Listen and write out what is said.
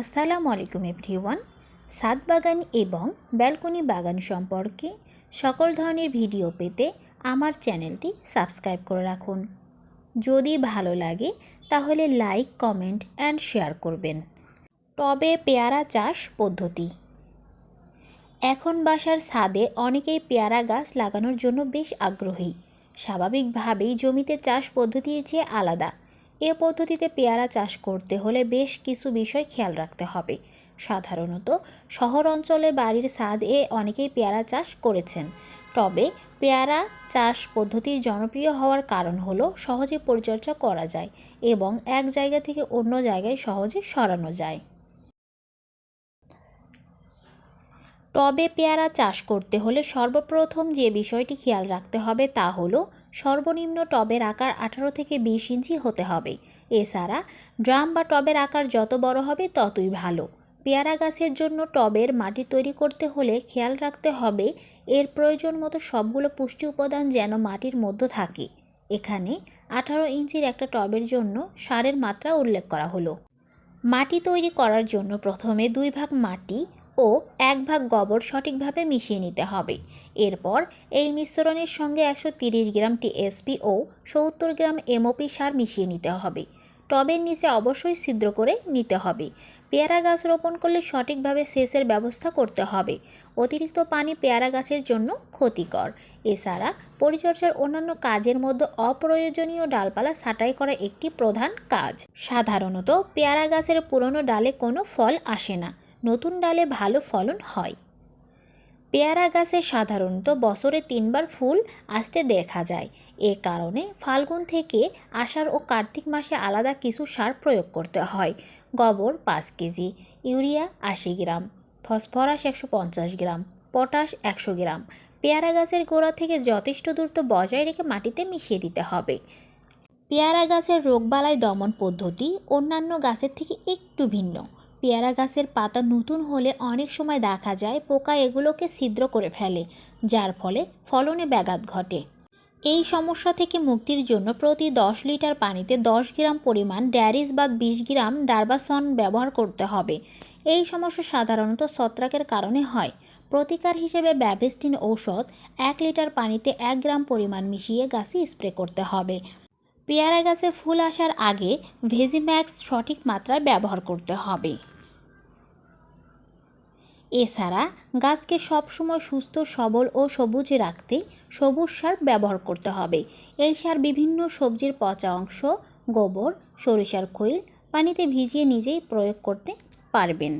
আসসালামু আলাইকুম এভরিওয়ান। ছাদ বাগান এবং ব্যালকনি বাগান সম্পর্কে সকল ধরনের ভিডিও পেতে আমার চ্যানেলটি সাবস্ক্রাইব করে রাখুন। যদি ভালো লাগে, তাহলে লাইক, কমেন্ট অ্যান্ড শেয়ার করবেন। টবে পেয়ারা চাষ পদ্ধতি। এখন বাসার ছাদে অনেকেই পেয়ারা গাছ লাগানোর জন্য বেশ আগ্রহী। স্বাভাবিকভাবেই জমিতে চাষ পদ্ধতির চেয়ে আলাদা। এ পদ্ধতিতে পেয়ারা চাষ করতে হলে বেশ কিছু বিষয় খেয়াল রাখতে হবে। সাধারণত শহর অঞ্চলে বাড়ির ছাদে অনেকেই পেয়ারা চাষ করেছেন। তবে পেয়ারা চাষ পদ্ধতি জনপ্রিয় হওয়ার কারণ হলো সহজে পরিচর্যা করা যায় এবং এক জায়গা থেকে অন্য জায়গায় সহজে সরানো যায়। টবে পেয়ারা চাষ করতে হলে সর্বপ্রথম যে বিষয়টি খেয়াল রাখতে হবে তা হলো সর্বনিম্ন টবের আকার আঠারো থেকে বিশ ইঞ্চি হতে হবে। এছাড়া ড্রাম বা টবের আকার যত বড় হবে ততই ভালো। পেয়ারা গাছের জন্য টবের মাটি তৈরি করতে হলে খেয়াল রাখতে হবে এর প্রয়োজন মতো সবগুলো পুষ্টি উপাদান যেন মাটির মধ্যে থাকে। এখানে আঠারো ইঞ্চির একটা টবের জন্য সারের মাত্রা উল্লেখ করা হলো। মাটি তৈরি করার জন্য প্রথমে দুই ভাগ মাটি ও এক ভাগ গোবর সঠিকভাবে মিশিয়ে নিতে হবে। এরপর এই মিশ্রণের সঙ্গে একশো তিরিশ গ্রাম টিএসপি ও সত্তর গ্রাম এমওপি সার মিশিয়ে নিতে হবে। টবের নিচে অবশ্যই ছিদ্র করে নিতে হবে। পেয়ারা গাছ রোপণ করলে সঠিকভাবে সেচের ব্যবস্থা করতে হবে। অতিরিক্ত পানি পেয়ারা গাছের জন্য ক্ষতিকর। এছাড়া পরিচর্যার অন্যান্য কাজের মধ্যে অপ্রয়োজনীয় ডালপালা ছাঁটাই করা একটি প্রধান কাজ। সাধারণত পেয়ারা গাছের পুরনো ডালে কোনো ফল আসে না। নতুন ডালে ভালো ফলন হয়। পেয়ারা গাছে সাধারণত বছরে তিনবার ফুল আসতে দেখা যায়। এ কারণে ফাল্গুন থেকে আষাঢ় ও কার্তিক মাসে আলাদা কিছু সার প্রয়োগ করতে হয়। গোবর পাঁচ কেজি, ইউরিয়া আশি গ্রাম, ফসফরাস একশো পঞ্চাশ গ্রাম, পটাশ একশো গ্রাম। পেয়ারা গাছের গোড়া থেকে যথেষ্ট দূরত্ব বজায় রেখে মাটিতে মিশিয়ে দিতে হবে। পেয়ারা গাছের রোগবালাই দমন পদ্ধতি অন্যান্য গাছের থেকে একটু ভিন্ন। পেয়ারা গাছের পাতা নতুন হলে অনেক সময় দেখা যায় পোকা এগুলোকে ছিদ্র করে ফেলে, যার ফলে ফলনে ব্যাঘাত ঘটে। এই সমস্যা থেকে মুক্তির জন্য প্রতি দশ লিটার পানিতে দশ গ্রাম পরিমাণ ড্যারিস বা বিশ গ্রাম ডারবাসন ব্যবহার করতে হবে। এই সমস্যা সাধারণত ছত্রাকের কারণে হয়। প্রতিকার হিসেবে ব্যাভেস্টিন ঔষধ এক লিটার পানিতে এক গ্রাম পরিমাণ মিশিয়ে গাছে স্প্রে করতে হবে। পেয়ারা গাছে ফুল আসার আগে ভেজিম্যাক্স সঠিক মাত্রায় ব্যবহার করতে হবে। এছাড়া গাছকে সবসময় সুস্থ, সবল ও সবুজে রাখতে সবুজ সার ব্যবহার করতে হবে। এই সার বিভিন্ন সবজির পচা অংশ, গোবর, সরিষার খৈল, পানিতে ভিজিয়ে নিজেই প্রয়োগ করতে পারবেন।